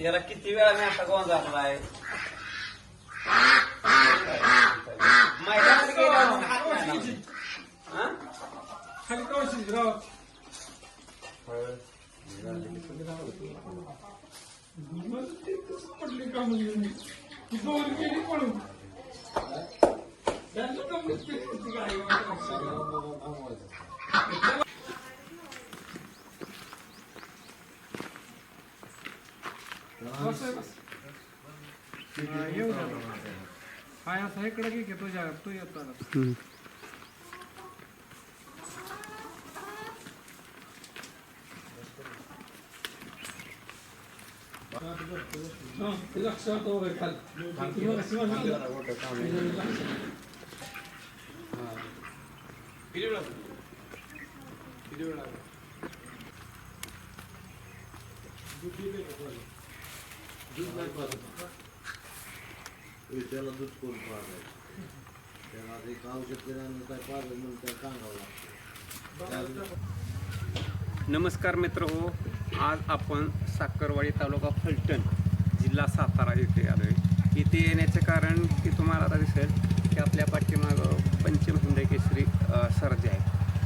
याला किती वेळा मी आता गोंजारलाय मैदानात गेल्यावर मग हात नाही लावला. हा? खाली कवशी राव मग ते कसं पडले का म्हणजे मी? ती दोन गेली पळून त्यांचं कमीच पेटली ती गाडी. बस आहे, बस. हा, येऊ द्या बाबा. हाय असं इकडे घे की तुझ्या तू येतो आता. हा, ते लक्षात वगैरे खाली. तुम्हाला कशी म्हणली? त्याला दूध कोण पाजायचं त्याला एक औषध केल्यानं काय पाजलं म्हणून त्याला सांगावं लागतं नमस्कार मित्र हो आज आपण साखरवाडी तालुका फलटण जिल्हा सातारा येथे आलो आहे इथे येण्याचे कारण की तुम्हाला आता दिसेल की आपल्या पाठीमागं पंचमहिंद केसरी अ, आहे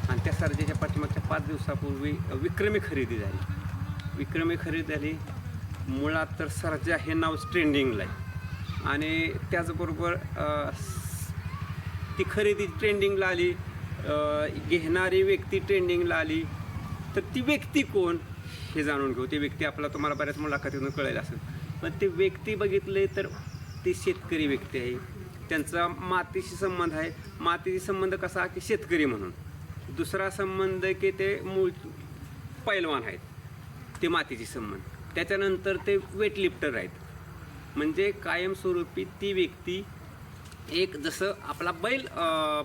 आणि त्या सर्जेच्या पाठीमागच्या पाच दिवसापूर्वी विक्रमी खरेदी झाली. विक्रमी खरेदी झाली. मुळात तर सर्जा हे नाव ट्रेंडिंगला आहे. आणि त्याचबरोबर ती खरेदी ट्रेंडिंगला आली. घेणारी व्यक्ती ट्रेंडिंगला आली. तर ती व्यक्ती कोण? हे जाणून घेऊ. ती व्यक्ती आपला तुम्हाला बऱ्याच मुलाखतीतून कळेल असेल. पण ते व्यक्ती बघितले तर ती शेतकरी व्यक्ती आहे. त्यांचा मातीशी संबंध आहे. मातीशी संबंध कसा की शेतकरी म्हणून. दुसरा संबंध की ते मूळ पैलवान आहेत. ते मातीशी संबंध. त्याच्यानंतर ते वेटलिफ्टर आहेत. म्हणजे कायमस्वरूपी ती व्यक्ती एक जसं आपला बैल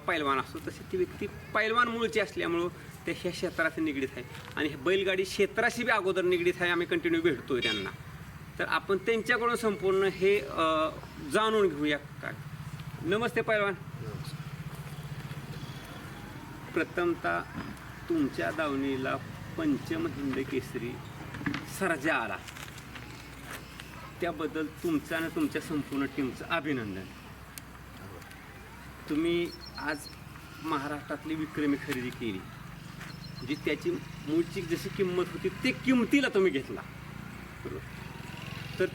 पैलवान असतो तशी ती व्यक्ती पैलवान मूळची असल्यामुळं ते ह्या क्षेत्राशी निगडीत आहे. आणि हे बैलगाडी क्षेत्राशी बी अगोदर निगडीत आहे आम्ही कंटिन्यू भेटतोय त्यांना. तर आपण त्यांच्याकडून संपूर्ण हे जाणून घेऊया काय. नमस्ते पैलवान. प्रथमतः तुमच्या दावणीला पंचम हिंद केसरी सर्जा आला. त्याबद्दल तुमचं आणि तुमच्या संपूर्ण टीमचं अभिनंदन. तुम्ही आज महाराष्ट्रातली विक्रमी खरेदी केली. जी त्याची मूळची जशी किंमत होती ते किंमतीला तुम्ही घेतला. बरोबर तर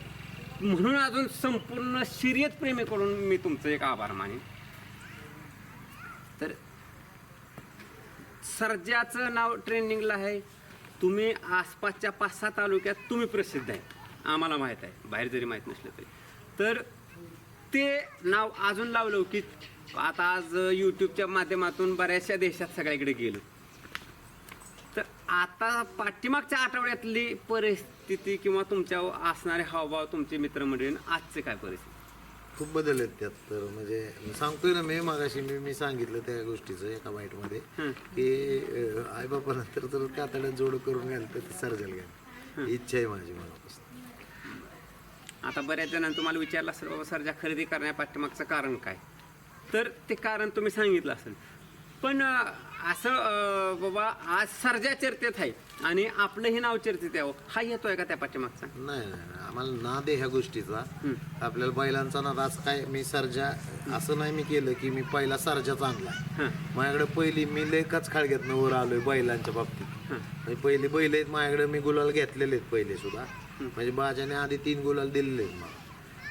म्हणून अजून संपूर्ण शर्यत प्रेमीकडून मी तुमचं एक आभार मानेन. तर सर्जाचं नाव ट्रेंडिंगला आहे. तुम्ही आसपासच्या पाच सहा तालुक्यात तुम्ही प्रसिद्ध आहे. आम्हाला माहीत आहे. बाहेर जरी माहीत नसलं तरी. तर ते नाव अजून लावलं की आता आज यूट्यूबच्या माध्यमातून बऱ्याचशा देशात सगळीकडे गेलो. तर आता पाठीमागच्या आठवड्यातली परिस्थिती किंवा तुमच्या असणारे हावभाव तुमचे मित्रमंडळी आणि आजचे काय परिस्थिती? खूप बदल आहेत त्यात. तर म्हणजे मी सांगतोय ना मी मागाशी मी मी सांगितलं त्या गोष्टीचं एका बाईटमध्ये हं. की आई बाबा नंतर तर कातड्यात जोड करून घ्याल तर ते सर्जल घ्याल इच्छा आहे माझी मनापासून. आता बऱ्याच जणांनी तुम्हाला विचारलं असेल बाबा सर्जा खरेदी करण्या पाठीमागचं कारण काय? तर ते कारण तुम्ही सांगितलं असेल. पण असं बाबा आज सर्जा चर्चेत आहे आणि आपलंही नाव चर्चेत यावं. हा येतोय का त्या पाठीमागचा? नाही. आम्हाला नाद आहे ह्या गोष्टीचा. हं. आपल्याला बैलांचा नाद आज काय मी सर्जा असं नाही मी केलं की मी पहिला सर्जाच आणला. हां. माझ्याकडे पहिली मी लेखच खाळग्यातनं वर आलोय बैलांच्या बाबतीत. हां. म्हणजे पहिली बैल आहेत माझ्याकडे मी गुलाल घेतलेले आहेत पहिले सुद्धा. म्हणजे बाजाने आधी तीन गुलाल दिलेले आहेत मला.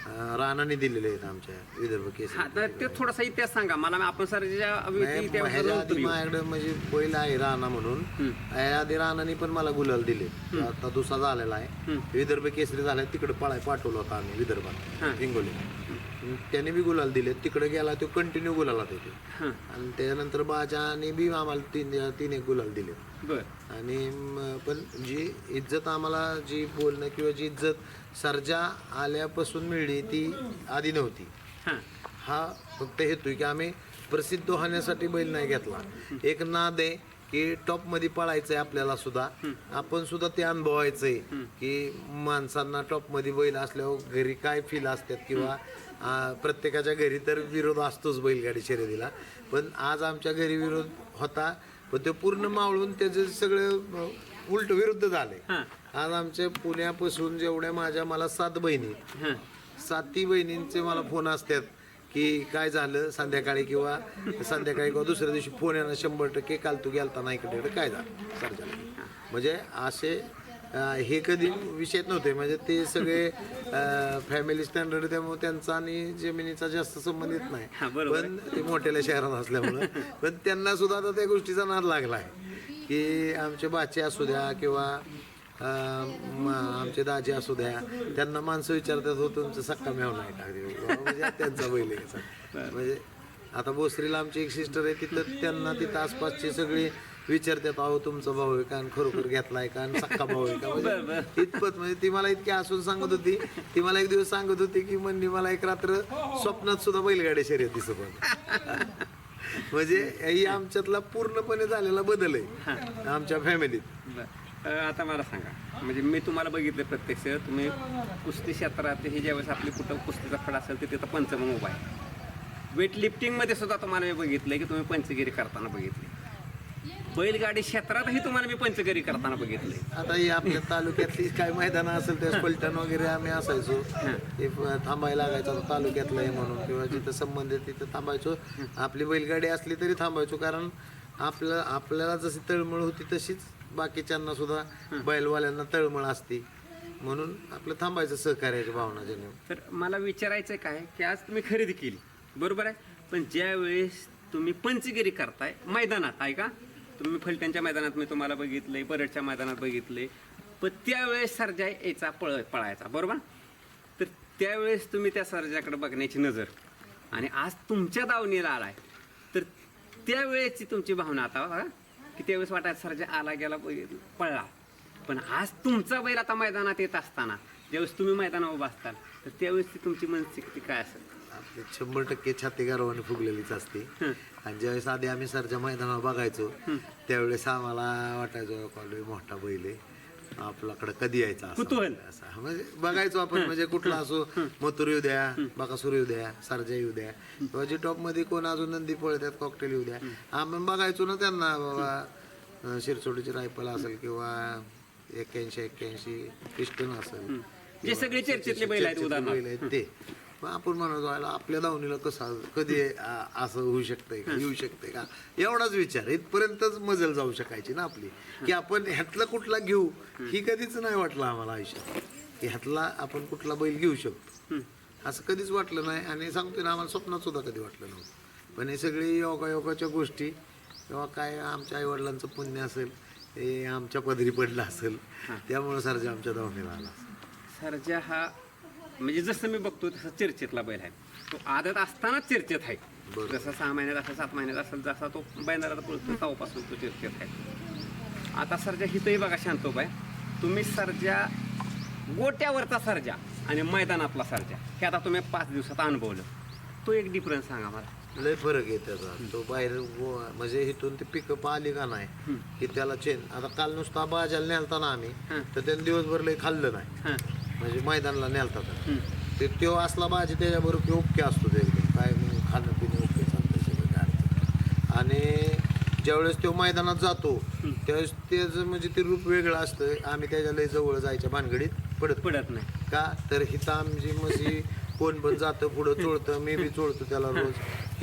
रानाने दिलेले आहेत आमच्या विदर्भ केस हा तर ते थोडासा इतिहास सांगा मला आपण ह्याच्या आधी येऊ. माझ्याकडे म्हणजे बैल आहे राणा म्हणून. ह्या आधी राणाने पण मला गुलाल दिले आता दुसरा झालेला आहे. विदर्भ केसरी झालाय तिकडे पळाय पाठवलं होतं आम्ही विदर्भात. हिंगोली त्याने बी गुलाल दिले तिकडे गेला तो कंटिन्यू गुलालात होते. हां. आणि त्यानंतर बाजाने बी आम्हाला तीन तीन एक गुलाल दिले आणि पण जी इज्जत आम्हाला जी बोलणं किंवा जी इज्जत सर्जा आल्यापासून मिळली ती आधी नव्हती. हां. फक्त हेतू की आम्ही प्रसिद्ध होण्यासाठी बैल नाही घेतला. एक नाद आहे की टॉपमध्ये पळायचंय आपल्याला सुद्धा. आपण सुद्धा ते अनुभवायचंय की माणसांना टॉपमध्ये बैल असल्यावर घरी काय फील असतात किंवा प्रत्येकाच्या घरी तर विरोध असतोच बैलगाडी शर्यतीला. पण आज आमच्या घरी विरोध होता पण ते पूर्ण मावळून त्याचे सगळे उलट विरुद्ध झाले. आज आमच्या पुण्यापासून जेवढ्या माझ्या मला सात बहिणी साती बहिणींचे मला फोन असतात की काय झालं संध्याकाळी किंवा संध्याकाळी किंवा दुसऱ्या दिवशी फोन येणार शंभर टक्के काल तू गेलता ना इकडे काय झालं? सर्जाला म्हणजे असे हे कधी विषयच नव्हते. म्हणजे ते सगळे फॅमिली स्टँडर्ड त्यामुळे त्यांचा आणि जमिनीचा जास्त संबंध येत हा, नाही पण ते मोठ्याल्या शहरात असल्यामुळं. पण त्यांना सुद्धा आता त्या गोष्टीचा नाद लागला आहे की आमचे बाचे असू द्या किंवा आमचे दाजी असू द्या त्यांना माणसं विचारतात हो तुमचं सक्का मेव नाही का? वा, म्हणजे त्यांचा बैल. म्हणजे आता बोसरीला आमची एक सिस्टर आहे तिथं त्यांना तिथं आसपासचे सगळे विचारतात अहो तुमचा भाऊ आहे का? आणि खरोखर घेतलाय का? आणि सक्का भाऊ आहे का? म्हणजे इतपत म्हणजे ती मला इतकी हसून सांगत होती. ती मला एक दिवस सांगत होती की म्हणजे मला एक रात्र स्वप्नात सुद्धा बैलगाडी शर्यत दिसत होती म्हणजे ही आमच्यातला पूर्णपणे झालेला बदल आहे. आमच्या फॅमिलीत. आता मला सांगा. म्हणजे मी तुम्हाला बघितलं प्रत्यक्ष. तुम्ही कुस्ती क्षेत्रात हे ज्यावेळेस आपली कुठं कुस्तीचा फळ असेल तर तिथं उभा आहे. वेट लिफ्टिंगमध्ये सुद्धा तुम्हाला मी बघितलं की तुम्ही पंचगिरी करताना बघितली बैलगाडी क्षेत्रातही तुम्हाला मी पंचगिरी करताना बघितले आता ही आपल्या तालुक्यातली काय मैदानं असेल त्यास पलटण वगैरे आम्ही असायचो. ते थांबायला लागायचं तालुक्यातलं आहे म्हणून किंवा जिथं संबंधित तिथं थांबायचो. आपली बैलगाडी असली तरी थांबायचो कारण आपलं आपल्याला जशी तळमळ होती तशीच बाकीच्यांना सुद्धा बैलवाल्यांना तळमळ असते. म्हणून आपलं थांबायचं सहकार्याची भावना जन्य तर मला विचारायचं काय की आज तुम्ही खरेदी केली. बरोबर आहे? पण ज्या वेळेस तुम्ही पंचगिरी करताय मैदानात आहे का? तुम्ही फलटणच्या मैदानात मी तुम्हाला बघितले परडच्या मैदानात बघितले. पण त्यावेळेस सर्जा यायचा पळ पळायचा बरोबर? तर त्यावेळेस तुम्ही त्या सर्जाकडे बघण्याची नजर. आणि आज तुमच्या दावणीला आलाय. तर त्यावेळेसची तुमची भावना आता बघा. की त्यावेळेस वाटायचं सर्जा आला गेला बघितलं, पळला. पण आज तुमचा बैल आता मैदानात येत असताना ज्यावेळेस तुम्ही मैदानावर उभा असताल तर त्यावेळेस ती तुमची मनस्थिती काय असेल? आपली शंभर टक्के छाती गर्वाने फुगलेलीच असते. आणि ज्यावेळेस आधी आम्ही सरच्या मैदानावर बघायचो त्यावेळेस आम्हाला वाटायचो कॉलेज मोठा बैल आहे. आपल्याकडे कधी यायचा असा. म्हणजे बघायचो आपण म्हणजे कुठला असो मथुर येऊ द्या बकासूर येऊ द्या सरजा येऊ द्या. किंवा जे टॉपमध्ये कोण अजून नंदी पळतात कॉकटेल येऊ द्या. आम्ही बघायचो ना त्यांना बाबा शिरसोडीची रायफल असेल किंवा एक्क्याऐंशी एक्क्याऐंशी पिस्टन असेल. जे सगळे चर्चेतले. बैल आहेत ते. मग आपण म्हणत व्हायला आपल्या दावणीला कसं कधी असं होऊ शकतंय का? येऊ शकतंय का? एवढाच विचार. इथपर्यंतच मजल जाऊ शकायची ना आपली. की आपण ह्यातला कुठला घेऊ ही कधीच नाही वाटलं आम्हाला आयुष्यात. की ह्यातला आपण कुठला बैल घेऊ शकतो. असं कधीच वाटलं नाही. आणि सांगतोय ना आम्हाला स्वप्नात सुद्धा कधी वाटलं नव्हतं. पण हे सगळे योगायोगाच्या गोष्टी किंवा काय आमच्या आईवडिलांचं पुण्य असेल हे आमच्या पदरी पडलं असेल त्यामुळे सरजा आमच्या दावणीला आला सरजा हा म्हणजे जसं मी बघतो तसं चर्चेतला बैल आहे. तो आदत असतानाच चर्चेत आहे. जसा सहा महिन्यात असा सात महिन्यात असेल जसा तो बैलाला पळतो तेव्हापासून तो चर्चेत आहे. आता सर्जा हिथंही बघा शांतोबाय तुम्ही सर्जा गोट्यावरचा सर्जा आणि मैदानातला सर्जा. हे आता तुम्ही पाच दिवसात अनुभवलं. तो एक डिफरन्स सांगा मला. लय फरक आहे त्याचा. तो बाहेर म्हणजे इथून ते पिकअप आली का नाही की त्याला चेन आता काल नुसता बाजाला नेलता ना आम्ही. तर त्याने दिवसभर लय खाल्लं नाही. म्हणजे मैदानाला नेलता तर हं. ते तो असला भाजी त्याच्याबरोबर की ओके असतो ते एकदम. काय खाणं पिणं ओके चालतं सगळं काय. आणि ज्यावेळेस तो मैदानात जातो त्यावेळेस त्याचं म्हणजे ते रूप वेगळं असतं आम्ही त्याच्या लय जवळ जायच्या भानगडीत पडत पडत नाही. का? तर हिथं आमची म्हशी कोण पण जातं पुढं चोळतं मी बी चोळतो त्याला रोज.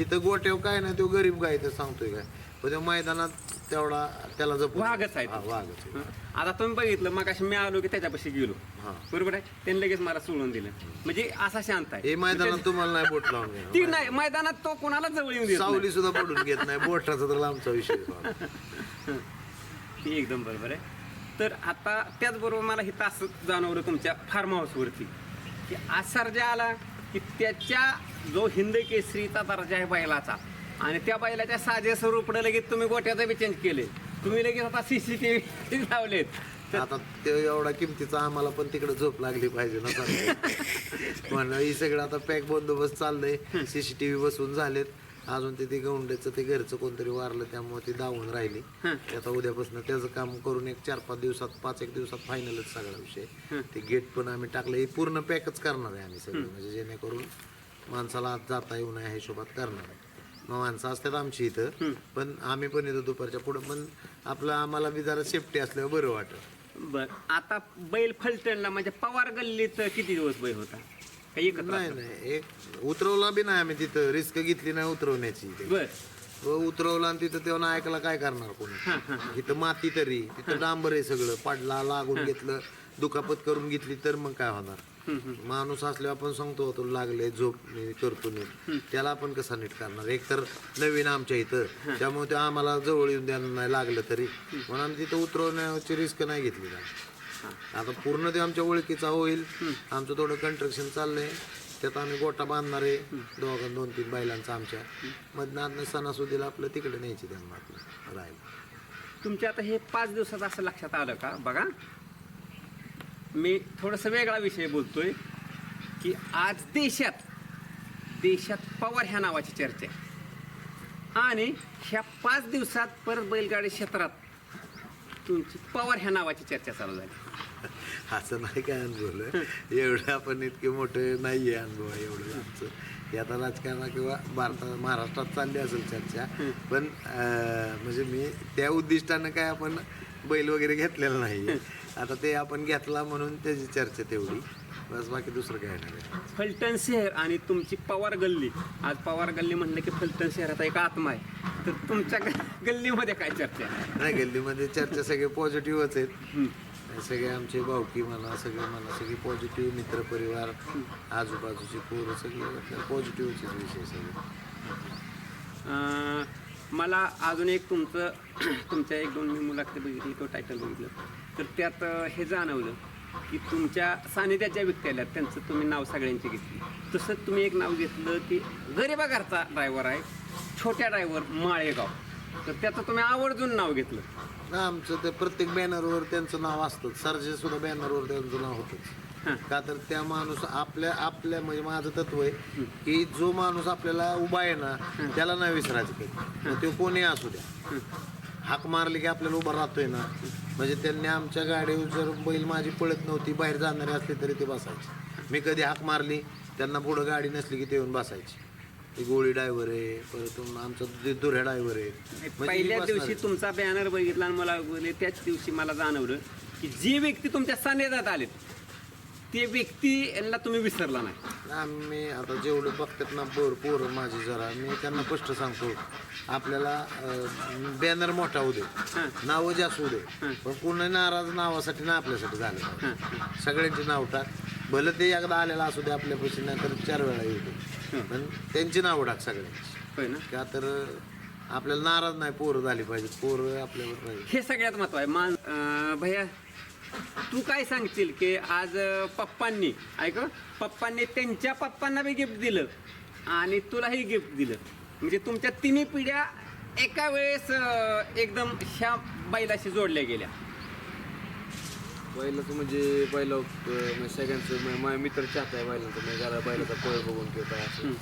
इथं गोट्याव काय नाही तो गरीब गाय तर सांगतोय काय. पण त्या मैदानात तेवढा त्याला जपू वाघच आहे तो. हा, वाघच आहे. हं. आता तुम्ही बघितलं मग मी आलो की त्याच्यापाशी गेलो हा. बरोबर आहे त्यांनी लगेच मला सोडून दिलं म्हणजे असा शांत आहे हे मैदानात तुम्हाला नाही बोट लावून घेणार. ती नाही मैदानात तो कोणाला जवळ येऊन देत नाही. सावली सुद्धा पडून घेत नाही बोटाचा तर लांबचा विषय आहे. ती एकदम बरोबर आहे तर आता त्याचबरोबर मला हे असं जाणवलं तुमच्या फार्म हाऊसवरती की आज सर्जा आला की त्याच्या जो हिंद केसरीचा दर्जा आहे बैलाचा आणि त्या बैलाच्या साजे स्वरूपडं लगेच तुम्ही गोट्याचं बी चेंज केले. तुम्ही लगेच आता सी सी टी व्ही लावलेत आता ते एवढा किमतीचा आम्हाला पण तिकडे झोप लागली पाहिजे ना म्हणलं ही सगळं आता पॅक बंदोबस्त चाललंय. सीसीटीव्ही बसवून झालेत. अजून ते ते गौंड्याचं ते घरचं कोणतरी वारलं त्यामुळे ती दावून राहिली. आता उद्यापासून त्याचं काम करून एक चार पाच दिवसात पाच एक दिवसात फायनलच सगळा विषय. ते गेट पण आम्ही टाकलं हे पूर्ण पॅकच करणार आहे आम्ही सगळं. म्हणजे जेणेकरून माणसाला आत जाता येऊ नये ह्या हिशोबात करणार आहे. माणसं असतात आमची इथं. पण आम्ही पण येतो दुपारच्या पुढं. पण आपलं आम्हाला बी जरा सेफ्टी असल्यावर बरं वाटत. बर. आता बैल फलटणला म्हणजे पवार गल्लीत किती दिवस बैल होता? काही एकत्र नाही नाही. एक उतरवला बी नाही आम्ही तिथं. रिस्क घेतली नाही उतरवण्याची. बर. उतरवलं उतरवला आणि तिथं तेव्हा ऐकला काय करणार कोणी? इथं माती तरी तिथं डांबर आहे सगळं. पडला लागून घेतलं दुखापत करून घेतली तर मग काय होणार? माणूस असल्यावर आपण सांगतो तो लागले झोप मी करतो नीट. त्याला आपण कसा नीट करणार? एक तर नवीन आमच्या इथं. त्यामुळे ते आम्हाला जवळ येऊन द्यायला नाही लागलं तरी. म्हणून आम्ही तिथं उतरवण्याची रिस्क नाही घेतली आता पूर्ण ते आमच्या ओळखीचा होईल. आमचं थोडं कंस्ट्रक्शन चाललंय. त्यात आम्ही गोटा बांधणार आहे. दोघं दोन तीन बैलांचा आमच्या. मधनं सणासुदीला आपलं तिकडे न्यायची त्यांना आपलं राहील तुमच्या आता हे पाच दिवसात असं लक्षात आलं का? बघा. मी थोडंसं वेगळा विषय बोलतोय की आज देशात देशात पवार ह्या नावाची चर्चा आहे. आणि ह्या पाच दिवसात परत बैलगाडी क्षेत्रात तुमची पवार ह्या नावाची चर्चा चालू झाली. असं नाही काय अनुभवलं. एवढं आपण इतके मोठे नाहीये अनुभव एवढं आमचं. हे आता राजकारणा किंवा भारतात महाराष्ट्रात चालली असेल चर्चा. पण म्हणजे मी त्या उद्दिष्टानं काय आपण बैल वगैरे घेतलेला नाही. आता ते आपण घेतला म्हणून त्याची चर्चा तेवढी. बस बाकी दुसरं काय नाही. फलटण शहर आणि तुमची पवार गल्ली. आज पवार गल्ली म्हणलं की फलटण शहराचा एक आत्मा आहे. तर तुमच्या ग- गल्लीमध्ये काय चर्चा आहे? नाही गल्लीमध्ये चर्चा सगळे पॉझिटिव्हच आहेत. सगळे आमचे भावकी म्हणा सगळे म्हणा सगळे पॉझिटिव्ह मित्र परिवार आजूबाजूची पोरं सगळे पॉझिटिव्हचे विषय सगळे. अं, मला अजून एक तुमचं तुमच्या एक दोन मी मुलाखती बघितली तो टायटल बघितलं. तर त्यात अं, हे जाणवलं की तुमच्या सानिध्याच्या व्यक्ती आल्या त्यांचं तुम्ही नाव सगळ्यांची घेतली. तसं तुम्ही एक नाव घेतलं की गरिबा घरचा ड्रायव्हर आहे. छोट्या ड्रायव्हर माळेगाव. तर त्याचं तुम्ही आवर्जून नाव घेतलं. ना आमचं ते प्रत्येक बॅनरवर त्यांचं नाव असतं. सरजे सुद्धा बॅनरवर त्यांचं नाव होतंच. का तर त्या माणूस आपल्या आपल्या म्हणजे माझं तत्व आहे की जो माणूस आपल्याला उभा आहे ना त्याला नाही विसरायचं काही. मग तो कोणी असू द्या. हाक मारली की आपल्याला उभा राहतोय ना. म्हणजे त्यांनी आमच्या गाडीवर जर बैल माझी पळत नव्हती बाहेर जाणारे असले तरी ते बसायचे. मी कधी हाक मारली त्यांना पुढं गाडी नसली की ते येऊन बसायची. ती गोळी ड्रायव्हर आहे परत आमचा ते दुऱ्या ड्रायव्हर आहे. म्हणजे पहिल्या दिवशी. तुमचा बॅनर बघितला आणि मला बोलले त्याच दिवशी मला जाणवलं की जी व्यक्ती तुमच्या सानिध्यात आलेत ते व्यक्तीला तुम्ही विसरला नाही. आम्ही आता जेवढं बघतात ना पोर पोरं माझी जरा मी त्यांना स्पष्ट सांगतो. आपल्याला बॅनर मोठा होऊ दे नावं जास्त होऊ दे पण पूर्ण नाराज नावासाठी ना आपल्यासाठी झालं. सगळ्यांची नाव टाक. भलं ते एकदा आलेला असू दे आपल्यापाशी नाही तर चार वेळा येऊ दे. पण त्यांची नावं टाक सगळ्यांची. होय ना? का तर आपल्याला नाराज नाही पोरं झाली पाहिजे पोरं आपल्यावर पाहिजे हे सगळ्यात महत्त्व आहे. मान अं, भैया तू काय सांगशील की आज अं, पप्पांनी ऐक हं, पप्पांनी त्यांच्या पप्पांना बी गिफ्ट दिलं आणि तुलाही गिफ्ट दिलं. म्हणजे तुमच्या तिन्ही पिढ्या एका वेळेस अं, एकदम ह्या बैलाशी जोडल्या गेल्या. बैलाचं म्हणजे बैला म्हणजे सगळ्यांचं म्हणजे माझ्या मित्र चाहत आहे बैलांचं. म्हणजे जरा बैलाचा पळ बघून किंवा काय असं.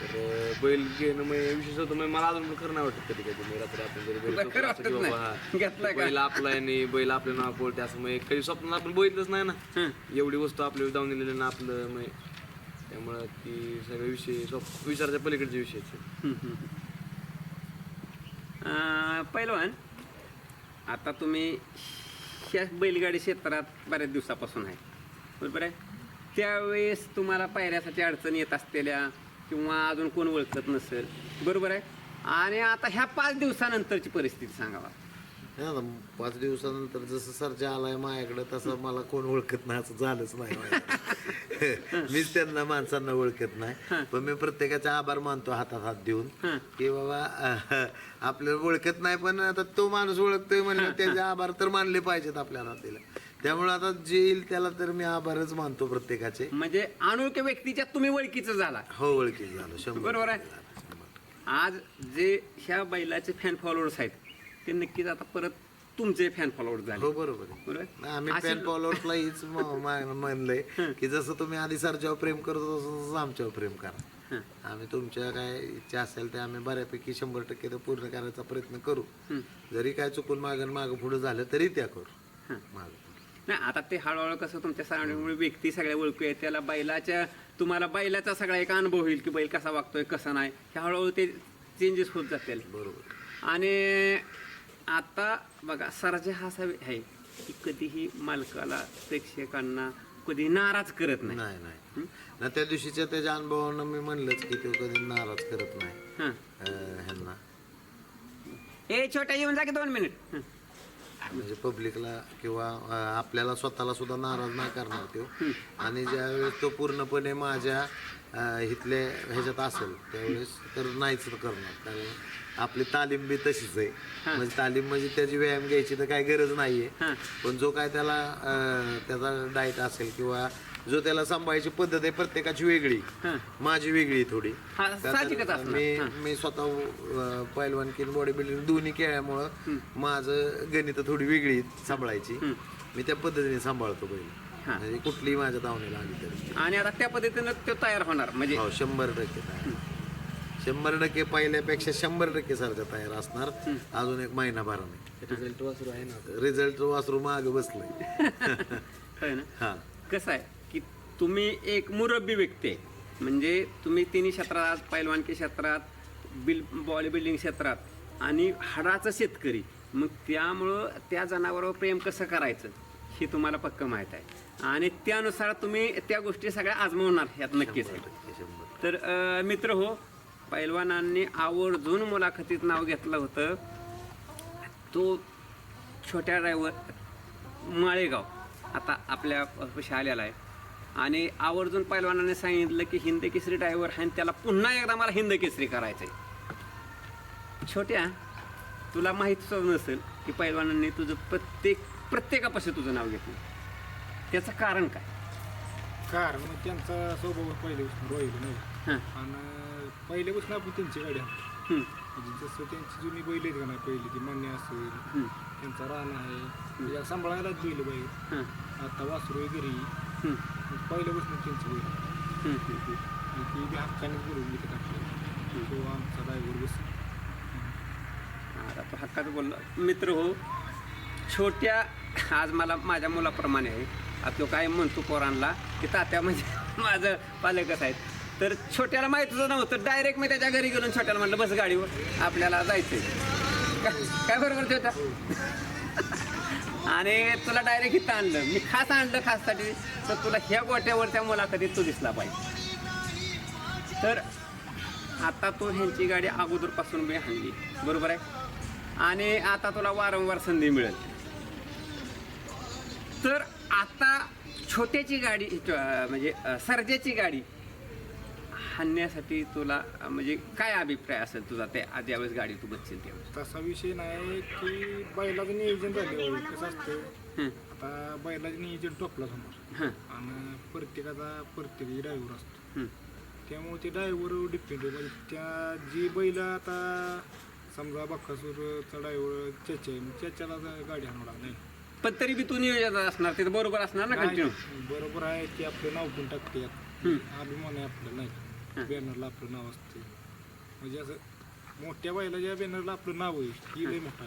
तर बैल घेणं म्हणजे विशेष होतं म्हणजे मला अजून नाही वाटत कधी कधी. म्हणजे रात्री आपण जरी घरी झोपलो की नाही? हा, का? बैल आपला आहे आणि बैल आपलं नाव बोलते असं. म्हणजे कधी स्वप्नात आपण बघितलंच नाही ना. एवढी वस्तू आपल्याला जाऊन दिलेली ना आपलं म्हणजे त्यामुळं ती सगळे विषय स्वप्न विचाराच्या पलीकडचे विषय आहेत. अं, आता तुम्ही ह्या बैलगाडी क्षेत्रात बऱ्याच दिवसापासून आहे. बरोबर आहे? त्यावेळेस तुम्हाला पायऱ्यासाठी अडचण येत असलेल्या किंवा अजून कोण ओळखत नसेल. बरोबर आहे? आणि आता ह्या पाच दिवसानंतरची परिस्थिती सांगावा. नाही आता पाच दिवसानंतर जसं सरजा आलाय माझ्याकडे तसं मला कोण ओळखत नाही असं झालंच नाही माझ्याकडे. मीच त्यांना माणसांना ओळखत नाही. पण मी प्रत्येकाचे आभार मानतो हातात हात देऊन. की बाबा अह, आपल्याला ओळखत नाही पण आता तो माणूस ओळखतोय म्हणलं त्याचे आभार तर मानले पाहिजेत आपल्या नातीला त्यामुळे आता जे येईल त्याला तर मी आभारच मानतो प्रत्येकाचे. म्हणजे अनोळख्या व्यक्तीच्या तुम्ही ओळखीचं झाला. हो ओळखी झालं. शंभर बरोबर आहे. आज जे ह्या बैलाचे फॅन फॉलोअर्स आहेत ते नक्कीच आता परत तुमचे फॅन फॉलोअर्स झाले. हो बरोबर आहे? आम्ही असे पॅन मा- म्हणलंय की जसं तुम्ही आधी सरच्यावर प्रेम करतो तसं तसं आमच्यावर प्रेम करा. आम्ही तुमच्या काय इच्छा असेल ते आम्ही बऱ्यापैकी शंभर टक्के ते पूर्ण करायचा प्रयत्न करू. जरी काय चुकून मागं मागं पुढे झालं तरी त्या करू. मागं नाही आता ते हळूहळू कसं तुमच्या सराउंडिंगमुळे व्यक्ती सगळ्या ओळखू आहे त्याला बैलाच्या तुम्हाला बैलाचा सगळा एक अनुभव होईल की बैल कसा वागतोय कसा नाही. हे हळूहळू ते चेंजेस होत जातील. बरोबर. आणि आता बघा सरजा हा असा आहे की कधीही मालकाला प्रेक्षकांना कधी नाराज करत नाही. नाही नाही. ना त्या दिवशीच्या त्याच्या अनुभवानं मी म्हणलंच की तो कधी नाराज करत नाही. हां. अं, ह्यांना. ए छोट्या येऊन जा की दोन मिनिट. हं. म्हणजे पब्लिकला किंवा अं, आपल्याला स्वतःला सुद्धा नाराज नाही करणार तो. आणि ज्यावेळेस तो पूर्णपणे माझ्या अं, इथले ह्याच्यात असेल त्यावेळेस तर नाहीच करणार. कारण आपली तालीम बी तशीच आहे. म्हणजे तालीम म्हणजे त्याची व्यायाम घ्यायची तर काही गरज नाहीये. पण जो काय त्याला अं, त्याचा डाएट असेल किंवा जो त्याला सांभाळायची पद्धत आहे प्रत्येकाची वेगळी. माझी वेगळी आहे थोडी. हा तर साहजिकच असणार. मी. मी स्वतः अं, पैलवान की बॉडी बिल्डिंग दोन्ही खेळल्यामुळं माझं गणित थोडी वेगळी आहेत सांभाळायची. मी त्या पद्धतीने सांभाळतो बैल हां. म्हणजे कुठलीही माझ्या धावणीला आली तरी. आणि आता त्या पद्धतीनं तो तयार होणार. म्हणजे हो शंभर टक्के तयार. शंभर टक्के पहिल्यापेक्षा शंभर टक्के सारखं तयार असणार. अजून एक महिनाभराने रिझल्ट वासरू आहे ना? रिझल्ट वासरू माग बसलंय. हा. कसं आहे की तुम्ही एक मुरब्बी व्यक्ती आहे. म्हणजे तुम्ही तिन्ही क्षेत्रात पैलवानकी क्षेत्रात बिल बॉडी बिल्डिंग क्षेत्रात आणि हाडाचं शेतकरी. मग त्यामुळं त्या जनावरावर प्रेम कसं करायचं? हे तुम्हाला पक्क माहीत आहे. आणि त्यानुसार तुम्ही त्या गोष्टी सगळ्या आजमावणार ह्यात नक्कीच. तर मित्र हो पैलवानांनी आवर्जून मुलाखतीत नाव घेतलं होतं. तो छोट्या ड्रायव्हर माळेगाव. आता आपल्या आलेला आहे. आणि आवर्जून पैलवानाने सांगितलं की हिंद केसरी ड्रायव्हर आहे आणि त्याला पुन्हा एकदा मला हिंद केसरी करायचं आहे छोट्या तुला माहीत नसेल की पैलवानांनी तुझं प्रत्येक प्रत्येकापाशी तुझं नाव घेतलं. त्याचं कारण काय? कारण त्यांचा स्वभाव पहिल्यापासून रोहिला नाही आणि पहिल्यापासून आपण त्यांची गाडी. हं, म्हणजे जसं त्यांची जुनी बैल आहेत का नाही पहिली ती मान्य असेल. त्यांचा रान आहे. म्हणजे सांभाळायलाच बैल बैल हं, आता वासरू आहे घरी. पहिल्यापासून त्यांची बैल. आणि ती बी हक्काने बोलून घेतात आपल्याला किंवा आमचा ड्रायव्हर बस. आता तो हक्कात बोलला मित्र हो. छोट्या आज मला माझ्या मुलाप्रमाणे आहे. आता तो काय म्हणतो पोरांना की तात्या म्हणजे माझं पालकच आहेत. तर छोट्याला माहीतच नव्हतं. डायरेक्ट मी त्याच्या घरी गेलो छोट्याला म्हटलं बस गाडीवर आपल्याला जायचंय. का- काय बरोबर होता? आणि तुला डायरेक्ट इथं आणलं. मी खास आणलं खाससाठी. तर तुला ह्या गोट्यावर त्या मुलाखतीत तू दिसला पाहिजे. तर आता तू ह्यांची गाडी अगोदरपासून मी आणली. बरोबर आहे? आणि आता तुला वारंवार संधी मिळेल. तर आता छोट्याची गाडी म्हणजे सर्जेची गाडी हाणण्यासाठी तुला म्हणजे काय अभिप्राय असेल तुझा ते ज्यावेळेस गाडी तू बसशील त्यावेळेस? तसा विषय नाही की बैलाचं नियोजन झालं कसं असतं. हं, आता बैलाचं नियोजन टोपला समोर. हं, आणि प्रत्येकाचा प्रत्येक ड्रायव्हर असतो. हं, त्यामुळे ते ड्रायव्हर डिपेंड आहे. म्हणजे त्या जी बैल आता समजा बक्कासूरचा ड्रायव्हर चेचे आहे मग चेच्याला जर गाडी आणणार नाही. पण तरी बी तू नियोजन असणार ते तर बरोबर असणार ना कंटिन्यू बरोबर आहे की आपलं नाव पण टाकते अभिमान आहे आपलं नाही बॅनरला आपलं नाव असते म्हणजे असं मोठ्या बैलाच्या बॅनरला आपलं नाव आहे ही लई मोठा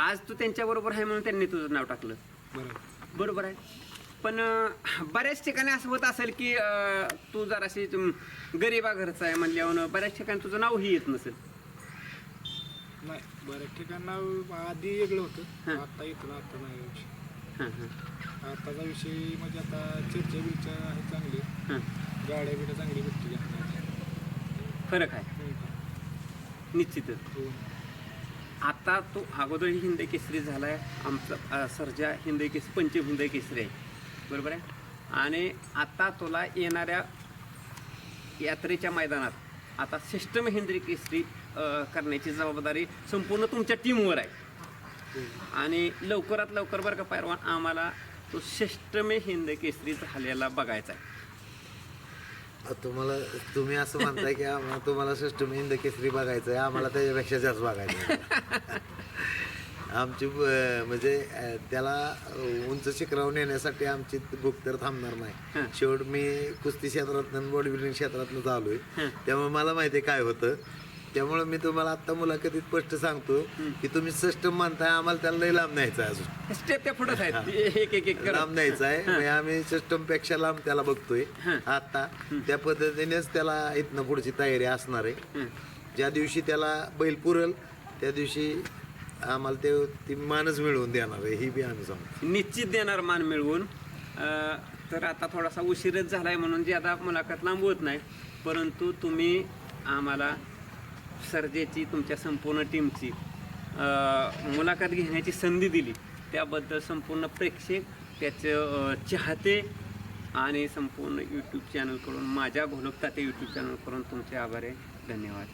आज तू त्यांच्या बरोबर आहे म्हणून त्यांनी तुझं नाव टाकलं. बरोबर बरोबर आहे. पण अं, बऱ्याच ठिकाणी असं होत असेल की अं, तू जराशी तुम- गरिबा घरचा आहे म्हणल्यावर बऱ्याच ठिकाणी तुझं नावही येत नसेल. नाही बऱ्याच ठिकाणा आधी वेगळं. होतं. आता येतं ना आता नाही. हां हां. आताचा विषय म्हणजे आता चर्चा बिर्चा आहे. चांगली हां. गाड्या बिड्या चांगली भेटते फरक आहे. निश्चितच. हो. आता तो अगोदर हिंद केसरी झालाय. आमचा अं, सर्जा हिंद केसरी पंचम हिंद केसरी आहे. बरोबर आहे? आणि आता तुला येणाऱ्या यात्रेच्या मैदानात आता सिस्टम हिंद्री केसरी करण्याची जबाबदारी संपूर्ण तुमच्या टीमवर आहे. आणि लवकरात लवकर बरं का पैरवान आम्हाला तो सिस्टम हिंद केसरी झालेला बघायचा आहे. तुम्हाला तुम्ही असं म्हणताय की आम्हाला तुम्हाला सिस्टम हिंद केसरी बघायचं आहे आम्हाला त्याच्यापेक्षा जास्त बघायचं आहे. आमची म्हणजे त्याला उंच शिखरावर नेण्यासाठी आमची भूक तर थांबणार नाही. शेवट मी कुस्ती क्षेत्रातनं बॉडी बिल्डिंग क्षेत्रातनं आलोय त्यामुळे मला माहिती आहे काय होतं. त्यामुळे मी तुम्हाला आता मुलाखतीत स्पष्ट सांगतो की तुम्ही सिस्टम मानताय आम्हाला त्याला लई लांब न्यायचं आहे अजून. स्टेप त्या आहेत. एक एक एक लांब न्यायचं आहे. म्हणजे आम्ही सिस्टमपेक्षा लांब त्याला बघतोय. आता त्या पद्धतीनेच त्याला इथनं पुढची तयारी असणार आहे. ज्या दिवशी त्याला बैल पुरल त्या दिवशी आम्हाला ते ती मानच मिळवून देणार आहे. ही बी आम्ही सांगतो निश्चित देणार मान मिळवून. अं, तर आता थोडासा उशीरच झालाय म्हणून जी आता मुलाखत लांबवत नाही परंतु तुम्ही आम्हाला सर्जेची तुमच्या संपूर्ण टीमची मुलाखत घेण्याची संधी दिली. त्याबद्दल संपूर्ण प्रेक्षक त्याचं चाहते आणि संपूर्ण यूट्यूब चॅनलकडून माझ्या घोलकता ते यूट्यूब चॅनलकडून तुमचे आभार आहे. धन्यवाद.